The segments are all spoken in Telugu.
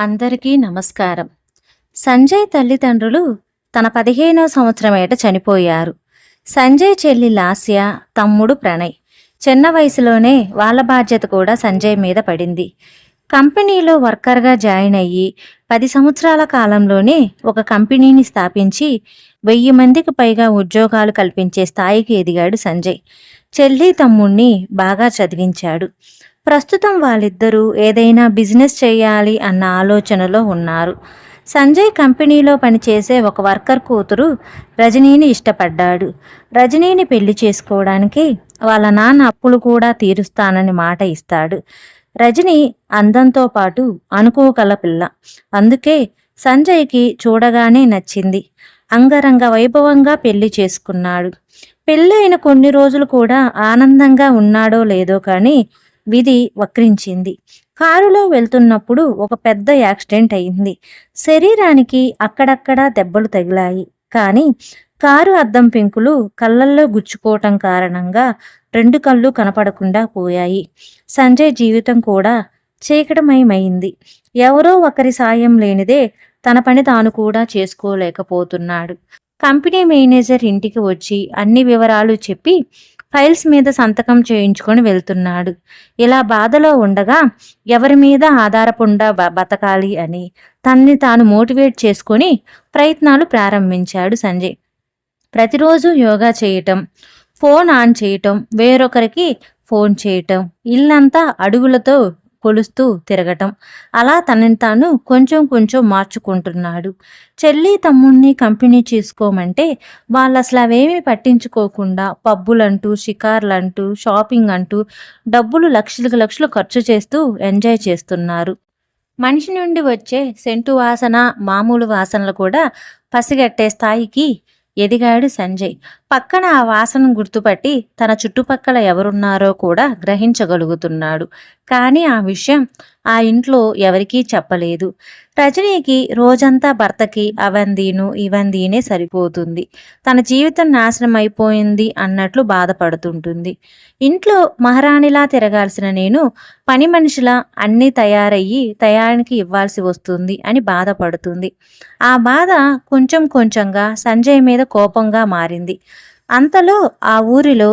అందరికీ నమస్కారం. సంజయ్ తల్లిదండ్రులు తన పదిహేనో సంవత్సరం ఏట చనిపోయారు. సంజయ్ చెల్లి లాస్య తమ్ముడు ప్రణయ్. చిన్న వయసులోనే వాళ్ళ బాధ్యత కూడా సంజయ్ మీద పడింది. కంపెనీలో వర్కర్గా జాయిన్ అయ్యి పది సంవత్సరాల కాలంలోనే ఒక కంపెనీని స్థాపించి వెయ్యి మందికి పైగా ఉద్యోగాలు కల్పించే స్థాయికి ఎదిగాడు సంజయ్. చెల్లి తమ్ముణ్ణి బాగా చదివించాడు. ప్రస్తుతం వాళ్ళిద్దరూ ఏదైనా బిజినెస్ చేయాలి అన్న ఆలోచనలో ఉన్నారు. సంజయ్ కంపెనీలో పనిచేసే ఒక వర్కర్ కూతురు రజనీని ఇష్టపడ్డాడు. రజనీని పెళ్ళి చేసుకోవడానికి వాళ్ళ నాన్న అప్పులు కూడా తీరుస్తానని మాట ఇస్తాడు. రజని అందంతో పాటు అనుకోగల పిల్ల. అందుకే సంజయ్కి చూడగానే నచ్చింది. అంగరంగ వైభవంగా పెళ్ళి చేసుకున్నాడు. పెళ్ళైన కొన్ని రోజులు కూడా ఆనందంగా ఉన్నాడో లేదో కానీ విధి వక్రించింది. కారులో వెళ్తున్నప్పుడు ఒక పెద్ద యాక్సిడెంట్ అయింది. శరీరానికి అక్కడక్కడా దెబ్బలు తగిలాయి. కానీ కారు అద్దం పెంకులు కళ్ళల్లో గుచ్చుకోవటం కారణంగా రెండు కళ్ళు కనపడకుండా పోయాయి. సంజయ్ జీవితం కూడా చీకటమయమైంది. ఎవరో ఒకరి సాయం లేనిదే తన పని తాను కూడా చేసుకోలేకపోతున్నాడు. కంపెనీ మేనేజర్ ఇంటికి వచ్చి అన్ని వివరాలు చెప్పి ఫైల్స్ మీద సంతకం చేయించుకొని వెళ్తున్నాడు. ఇలా బాధలో ఉండగా ఎవరి మీద ఆధారపడా బ- బతకాలి అని తన్ని తాను మోటివేట్ చేసుకొని ప్రయత్నాలు ప్రారంభించాడు సంజయ్. ప్రతిరోజు యోగా చేయటం ఫోన్ ఆన్ చేయటం వేరొకరికి ఫోన్ చేయటం ఇల్లంతా అడుగులతో కొలుస్తూ తిరగటం. అలా తనని తాను కొంచెం కొంచెం మార్చుకుంటున్నాడు. చెల్లి తమ్ముణ్ణి కంపెనీ చేసుకోమంటే వాళ్ళు అసలు అవేమీ పట్టించుకోకుండా పబ్బులంటూ షికార్లంటూ షాపింగ్ అంటూ డబ్బులు లక్షలకు లక్షలు ఖర్చు చేస్తూ ఎంజాయ్ చేస్తున్నారు. మనిషి నుండి వచ్చే సెంటు వాసన మామూలు వాసనలు కూడా పసిగట్టే స్థాయికి ఎదిగాడు సంజయ్. పక్కన ఆ వాసన గుర్తుపట్టి తన చుట్టుపక్కల ఎవరున్నారో కూడా గ్రహించగలుగుతున్నాడు. కానీ ఆ విషయం ఆ ఇంట్లో ఎవరికీ చెప్పలేదు. రజనీకి రోజంతా భర్తకి అవందీను ఇవందీనే సరిపోతుంది. తన జీవితం నాశనం అయిపోయింది అన్నట్లు బాధపడుతుంటుంది. ఇంట్లో మహారాణిలా తిరగాల్సిన నేను పని మనిషిలా అన్నీ తయారయ్యి తయారీకి ఇవ్వాల్సి వస్తుంది అని బాధపడుతుంది. ఆ బాధ కొంచెం కొంచెంగా సంజయ్ మీద కోపంగా మారింది. అంతలో ఆ ఊరిలో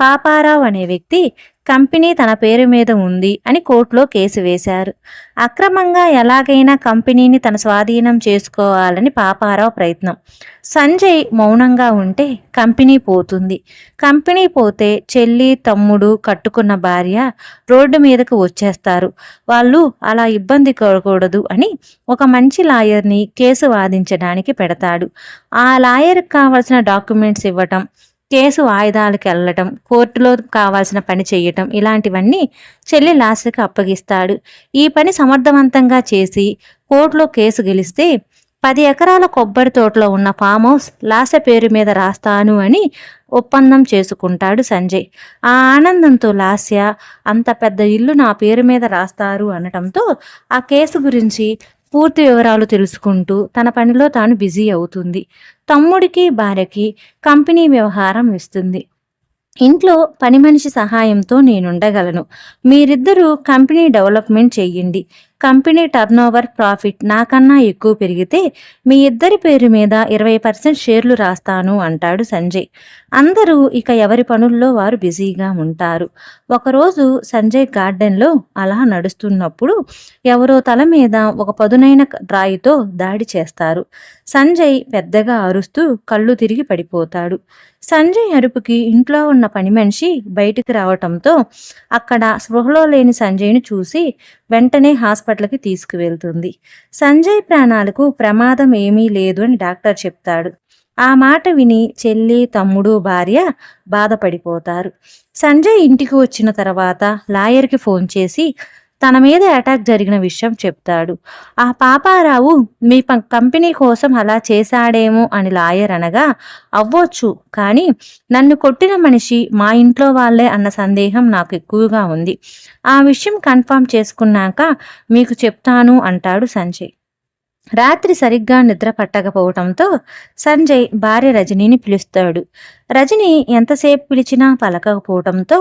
పాపారావు అనే వ్యక్తి కంపెనీ తన పేరు మీద ఉంది అని కోర్టులో కేసు వేశారు. అక్రమంగా ఎలాగైనా కంపెనీని తన స్వాధీనం చేసుకోవాలని పాపారావు ప్రయత్నం. సంజయ్ మౌనంగా ఉంటే కంపెనీ పోతుంది. కంపెనీ పోతే చెల్లి తమ్ముడు కట్టుకున్న భార్య రోడ్డు మీదకు వచ్చేస్తారు. వాళ్ళు అలా ఇబ్బంది పడకూడదు అని ఒక మంచి లాయర్ని కేసు వాదించడానికి పెడతాడు. ఆ లాయర్కి కావాల్సిన డాక్యుమెంట్స్ ఇవ్వటం కేసు వాయిదాలకు వెళ్ళటం కోర్టులో కావాల్సిన పని చేయటం ఇలాంటివన్నీ చెల్లి లాస్యకు అప్పగిస్తాడు. ఈ పని సమర్థవంతంగా చేసి కోర్టులో కేసు గెలిస్తే పది ఎకరాల కొబ్బరి తోటలో ఉన్న ఫామ్ హౌస్ లాస్య పేరు మీద రాస్తాను అని ఒప్పందం చేసుకుంటాడు సంజయ్. ఆ ఆనందంతో లాస్య అంత పెద్ద ఇల్లు నా పేరు మీద రాస్తారు అనటంతో ఆ కేసు గురించి పూర్తి వివరాలు తెలుసుకుంటూ తన పనిలో తాను బిజీ అవుతుంది. తమ్ముడికి భార్యకి కంపెనీ వ్యవహారం ఇస్తుంది ఇంట్లో పని మనిషి సహాయంతో నేనుండగలను. మీరిద్దరూ కంపెనీ డెవలప్మెంట్ చెయ్యండి కంపెనీ టర్నోవర్ ప్రాఫిట్ నాకన్నా ఎక్కువ పెరిగితే మీ ఇద్దరి పేరు మీద ఇరవై పర్సెంట్ షేర్లు రాస్తాను అంటాడు సంజయ్. అందరూ ఇక ఎవరి పనుల్లో వారు బిజీగా ఉంటారు. ఒకరోజు సంజయ్ గార్డెన్లో అలా నడుస్తున్నప్పుడు ఎవరో తల మీద ఒక పదునైన రాయితో దాడి చేస్తారు. సంజయ్ పెద్దగా అరుస్తూ కళ్ళు తిరిగి పడిపోతాడు. సంజయ్ అరుపుకి ఇంట్లో ఉన్న పని మనిషి బయటికి రావటంతో అక్కడ స్పృహలో లేని సంజయ్ని చూసి వెంటనే హాస్పిటల్కి తీసుకువెళ్తుంది. సంజయ్ ప్రాణాలకు ప్రమాదం ఏమీ లేదు అని డాక్టర్ చెప్తాడు. ఆ మాట విని చెల్లి తమ్ముడు భార్య బాధపడిపోతారు. సంజయ్ ఇంటికి వచ్చిన తర్వాత లాయర్కి ఫోన్ చేసి తన మీద అటాక్ జరిగిన విషయం చెప్తాడు. ఆ పాపారావు మీ కంపెనీ కోసం అలా చేశాడేమో అని లాయర్ అనగా అవ్వచ్చు కానీ నన్ను కొట్టిన మనిషి మా ఇంట్లో వాళ్ళే అన్న సందేహం నాకు ఎక్కువగా ఉంది. ఆ విషయం కన్ఫర్మ్ చేసుకున్నాక మీకు చెప్తాను అంటాడు సంజయ్. రాత్రి సరిగ్గా నిద్ర పట్టకపోవటంతో సంజయ్ భార్య రజనీని పిలుస్తాడు. రజని ఎంతసేపు పిలిచినా పలకకపోవటంతో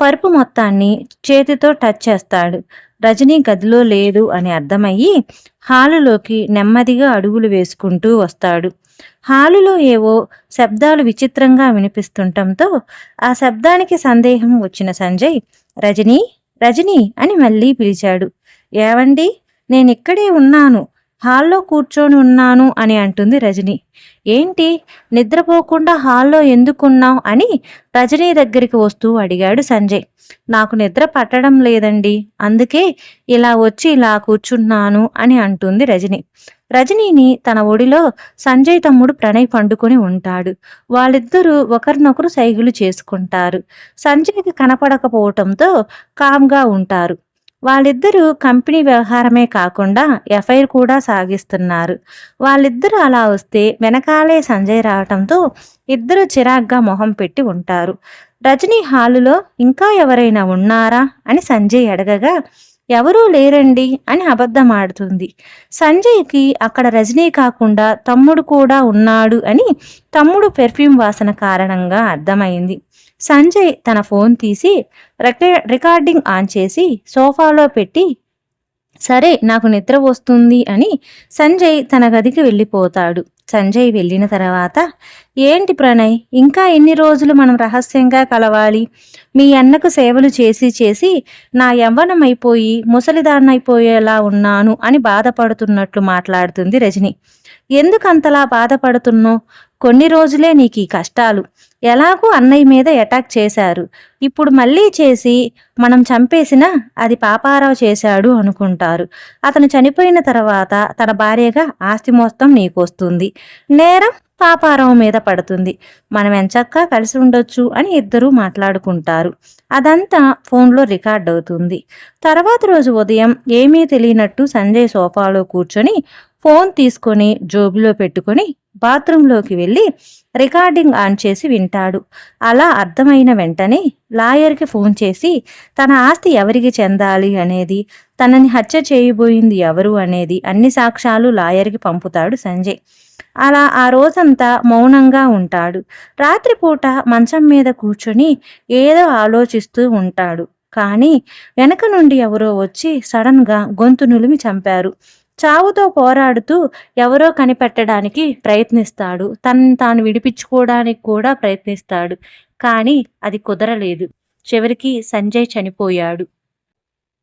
పరుపు మొత్తాన్ని చేతితో టచ్ చేస్తాడు. రజనీ గదిలో లేదు అని అర్థమయ్యి హాలులోకి నెమ్మదిగా అడుగులు వేసుకుంటూ వస్తాడు. హాలులో ఏవో శబ్దాలు విచిత్రంగా వినిపిస్తుండటంతో ఆ శబ్దానికి సందేహం వచ్చిన సంజయ్ రజనీ రజనీ అని మళ్ళీ పిలిచాడు. ఏవండి? నేనిక్కడే ఉన్నాను. హాల్లో కూర్చొని ఉన్నాను అని అంటుంది రజని. ఏంటి? నిద్రపోకుండా హాల్లో ఎందుకున్నావు అని రజనీ దగ్గరికి వస్తూ అడిగాడు సంజయ్. నాకు నిద్ర పట్టడం లేదండి. అందుకే ఇలా వచ్చి ఇలా కూర్చున్నాను అని అంటుంది రజని. రజనీని తన ఒడిలో సంజయ్ తమ్ముడు ప్రణయ్ పండుకొని ఉంటాడు. వాళ్ళిద్దరూ ఒకరినొకరు సైగులు చేసుకుంటారు. సంజయ్కి కనపడకపోవటంతో కామ్గా ఉంటారు. వాళ్ళిద్దరూ కంపెనీ వ్యవహారమే కాకుండా ఎఫ్ఐఆర్ కూడా సాగిస్తున్నారు. వాళ్ళిద్దరూ అలా వస్తే వెనకాలే సంజయ్ రావటంతో ఇద్దరు చిరాగ్గా మొహం పెట్టి ఉంటారు. రజనీ హాలులో ఇంకా ఎవరైనా ఉన్నారా అని సంజయ్ అడగగా ఎవరూ లేరండి అని అబద్ధం ఆడుతుంది సంజయ్కి అక్కడ రజనీ కాకుండా తమ్ముడు కూడా ఉన్నాడు అని తమ్ముడు పెర్ఫ్యూమ్ వాసన కారణంగా అర్థమైంది. సంజయ్ తన ఫోన్ తీసి రిక- రికార్డింగ్ ఆన్ చేసి సోఫాలో పెట్టి సరే నాకు నిద్ర వస్తుంది అని సంజయ్ తన గదికి వెళ్ళిపోతాడు. సంజయ్ వెళ్ళిన తర్వాత ఏంటి ప్రణయ్ ఇంకా ఎన్ని రోజులు మనం రహస్యంగా కలవాలి? మీ అన్నకు సేవలు చేసి చేసి నా యవ్వనం అయిపోయి ముసలిదాన్నైపోయేలా ఉన్నాను అని బాధపడుతున్నట్లు మాట్లాడుతుంది రజని. ఎందుకంతలా బాధపడుతున్నో బాధపడుతున్నావు? కొన్ని రోజులే నీకు ఈ కష్టాలు. ఎలాగూ అన్నయ్య మీద అటాక్ చేశారు. ఇప్పుడు మళ్ళీ చేసి మనం చంపేసినా అది పాపారావు చేశాడు అనుకుంటారు. అతను చనిపోయిన తర్వాత తన భార్యగా ఆస్తి మొత్తం నీకు వస్తుంది నేరం పాపారావు మీద పడుతుంది. మనం ఎంచక్కా కలిసి ఉండొచ్చు అని ఇద్దరూ మాట్లాడుకుంటారు. అదంతా ఫోన్లో రికార్డ్ అవుతుంది. తర్వాత రోజు ఉదయం ఏమీ తెలియనట్టు సంజయ్ సోఫాలో కూర్చొని ఫోన్ తీసుకొని జోబులో పెట్టుకొని బాత్రూంలోకి వెళ్ళి రికార్డింగ్ ఆన్ చేసి వింటాడు. అలా అర్థమైన వెంటనే లాయర్కి ఫోన్ చేసి తన ఆస్తి ఎవరికి చెందాలి అనేది తనని హత్య చేయబోయింది ఎవరు అనేది అన్ని సాక్ష్యాలు లాయర్కి పంపుతాడు సంజయ్. అలా ఆ రోజంతా మౌనంగా ఉంటాడు. రాత్రిపూట మంచం మీద కూర్చొని ఏదో ఆలోచిస్తూ ఉంటాడు. కానీ వెనక నుండి ఎవరో వచ్చి సడన్గా గొంతు నులిమి చంపారు. చావుతో పోరాడుతూ ఎవరో కనిపెట్టడానికి ప్రయత్నిస్తాడు. తనని తాను విడిపించుకోవడానికి కూడా ప్రయత్నిస్తాడు. కానీ అది కుదరలేదు. చివరికి సంజయ్ చనిపోయాడు.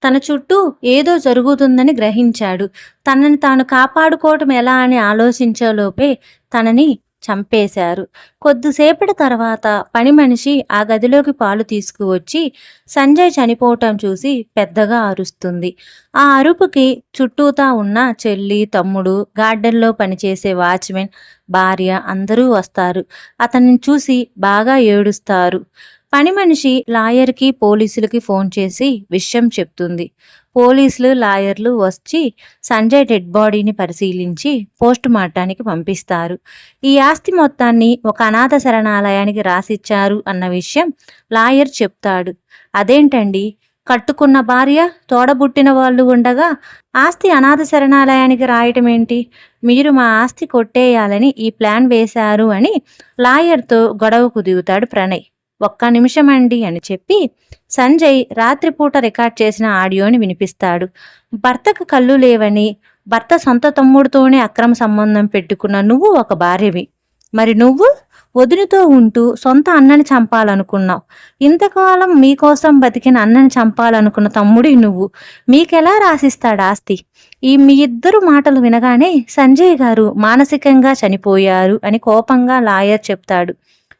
తన చుట్టూ ఏదో జరుగుతుందని గ్రహించాడు. తనని తాను కాపాడుకోవటం ఎలా అని ఆలోచించేలోపే తనని చంపేశారు. కొద్దిసేపటి తర్వాత పని మనిషి ఆ గదిలోకి పాలు తీసుకువచ్చి సంజయ్ చనిపోవటం చూసి పెద్దగా అరుస్తుంది. ఆ అరుపుకి చుట్టూతా ఉన్న చెల్లి తమ్ముడు గార్డెన్లో పనిచేసే వాచ్మెన్ భార్య అందరూ వస్తారు. అతన్ని చూసి బాగా ఏడుస్తారు. పని మనిషి లాయర్కి పోలీసులకి ఫోన్ చేసి విషయం చెప్తుంది. పోలీసులు లాయర్లు వచ్చి సంజయ్ డెడ్ బాడీని పరిశీలించి పోస్ట్ మార్టానికి పంపిస్తారు. ఈ ఆస్తి మొత్తాన్ని ఒక అనాథ శరణాలయానికి రాసిచ్చారు అన్న విషయం లాయర్ చెప్తాడు. అదేంటండి? కట్టుకున్న భార్య తోడబుట్టిన వాళ్ళు ఉండగా ఆస్తి అనాథ శరణాలయానికి రాయటం ఏంటి మీరు మా ఆస్తి కొట్టేయాలని ఈ ప్లాన్ వేశారు అని లాయర్తో గొడవకు దిగుతాడు ప్రణయ్. ఒక్క నిమిషం అండి అని చెప్పి సంజయ్ రాత్రిపూట రికార్డ్ చేసిన ఆడియోని వినిపిస్తాడు. భర్తకు కళ్ళు లేవని భర్త సొంత తమ్ముడితోనే అక్రమ సంబంధం పెట్టుకున్న నువ్వు ఒక భార్యవి. మరి నువ్వు? వదినతో ఉంటూ సొంత అన్నని చంపాలనుకున్నావు. ఇంతకాలం మీకోసం బతికిన అన్నని చంపాలనుకున్న తమ్ముడి నువ్వు. మీకెలా రాసిస్తాడు ఆస్తి? ఈ మీ ఇద్దరు మాటలు వినగానే సంజయ్ గారు మానసికంగా చనిపోయారు అని కోపంగా లాయర్ చెప్తాడు.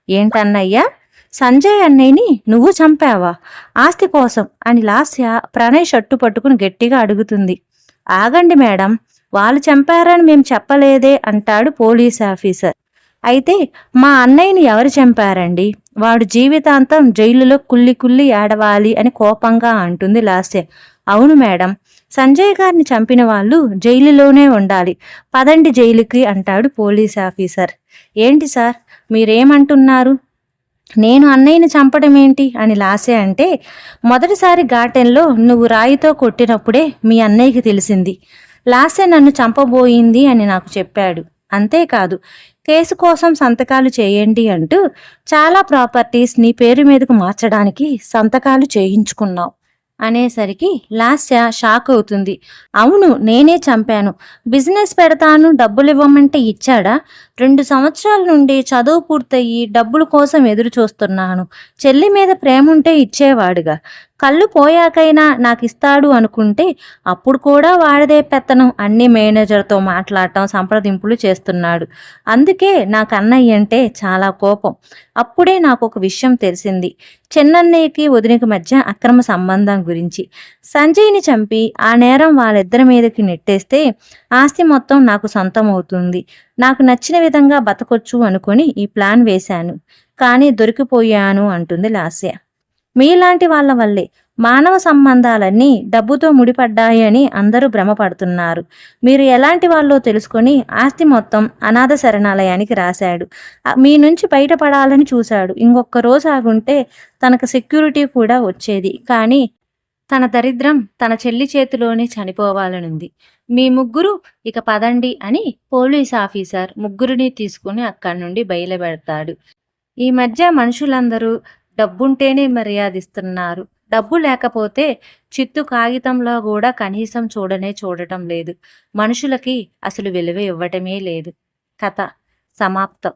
ఏంటన్నయ్యా? సంజయ్ అన్నయ్యని నువ్వు చంపావా? ఆస్తి కోసం అని లాస్య ప్రణయ్ షట్టు పట్టుకుని గట్టిగా అడుగుతుంది. ఆగండి మేడం వాళ్ళు చంపారని మేము చెప్పలేదే అంటాడు పోలీస్ ఆఫీసర్. అయితే మా అన్నయ్యని ఎవరు చంపారండి? వాడు జీవితాంతం జైలులో కుల్లి కుల్లి ఏడవాలి అని కోపంగా అంటుంది లాస్య. అవును మేడం సంజయ్ గారిని చంపిన వాళ్ళు జైలులోనే ఉండాలి. పదండి జైలుకి అంటాడు పోలీస్ ఆఫీసర్. ఏంటి సార్ మీరేమంటున్నారు? నేను అన్నయ్యని చంపడం ఏంటి అని లాసే అంటే మొదటిసారి గార్డెన్లో నువ్వు రాయితో కొట్టినప్పుడే మీ అన్నయ్యకి తెలిసింది. లాసే నన్ను చంపబోయింది అని నాకు చెప్పాడు. అంతేకాదు కేసు కోసం సంతకాలు చేయండి అంటూ చాలా ప్రాపర్టీస్ నీ పేరు మీదకు మార్చడానికి సంతకాలు చేయించుకున్నావు. అనేసరికి లాస్య షాక్ అవుతుంది. అవును నేనే చంపాను. బిజినెస్ పెడతాను డబ్బులు ఇవ్వమంటే ఇచ్చాడా? రెండు సంవత్సరాల నుండి చదువు పూర్తయి డబ్బుల కోసం ఎదురు చూస్తున్నాను. చెల్లి మీద ప్రేమ ఉంటే ఇచ్చేవాడుగా. కళ్ళు పోయాకైనా నాకు ఇస్తాడు అనుకుంటే అప్పుడు కూడా వాడిదే పెత్తనం అన్ని మేనేజర్తో మాట్లాడటం సంప్రదింపులు చేస్తున్నాడు. అందుకే నాకు అన్నయ్య అంటే చాలా కోపం. అప్పుడే నాకు ఒక విషయం తెలిసింది. చిన్నన్నయ్యకి వదినకి మధ్య అక్రమ సంబంధం గురించి సంజయ్ని చంపి ఆ నేరం వాళ్ళిద్దరి మీదకి నెట్టేస్తే ఆస్తి మొత్తం నాకు సొంతం అవుతుంది నాకు నచ్చిన విధంగా బతకొచ్చు అనుకొని ఈ ప్లాన్ వేశాను. కానీ దొరికిపోయాను అంటుంది లాస్య. మీలాంటి వాళ్ళ వల్లే మానవ సంబంధాలన్నీ డబ్బుతో ముడిపడ్డాయి అని అందరూ భ్రమపడుతున్నారు. మీరు ఎలాంటి వాళ్ళో తెలుసుకొని ఆస్తి మొత్తం అనాథ శరణాలయానికి రాశాడు. మీ నుంచి బయటపడాలని చూశాడు. ఇంకొక రోజు ఆగుంటే తనకు సెక్యూరిటీ కూడా వచ్చేది. కానీ తన దరిద్రం తన చెల్లి చేతిలోనే చనిపోవాలనుంది. మీ ముగ్గురు ఇక పదండి అని పోలీస్ ఆఫీసర్ ముగ్గురిని తీసుకుని అక్కడి నుండి బయలుపెడతాడు. ఈ మధ్య మనుషులందరూ డబ్బుంటేనే మర్యాదిస్తున్నారు. డబ్బు లేకపోతే చిత్తు కాగితంలో కూడా కనీసం చూడనే చూడటం లేదు. మనుషులకి అసలు విలువ ఇవ్వటమే లేదు. కథ సమాప్తం.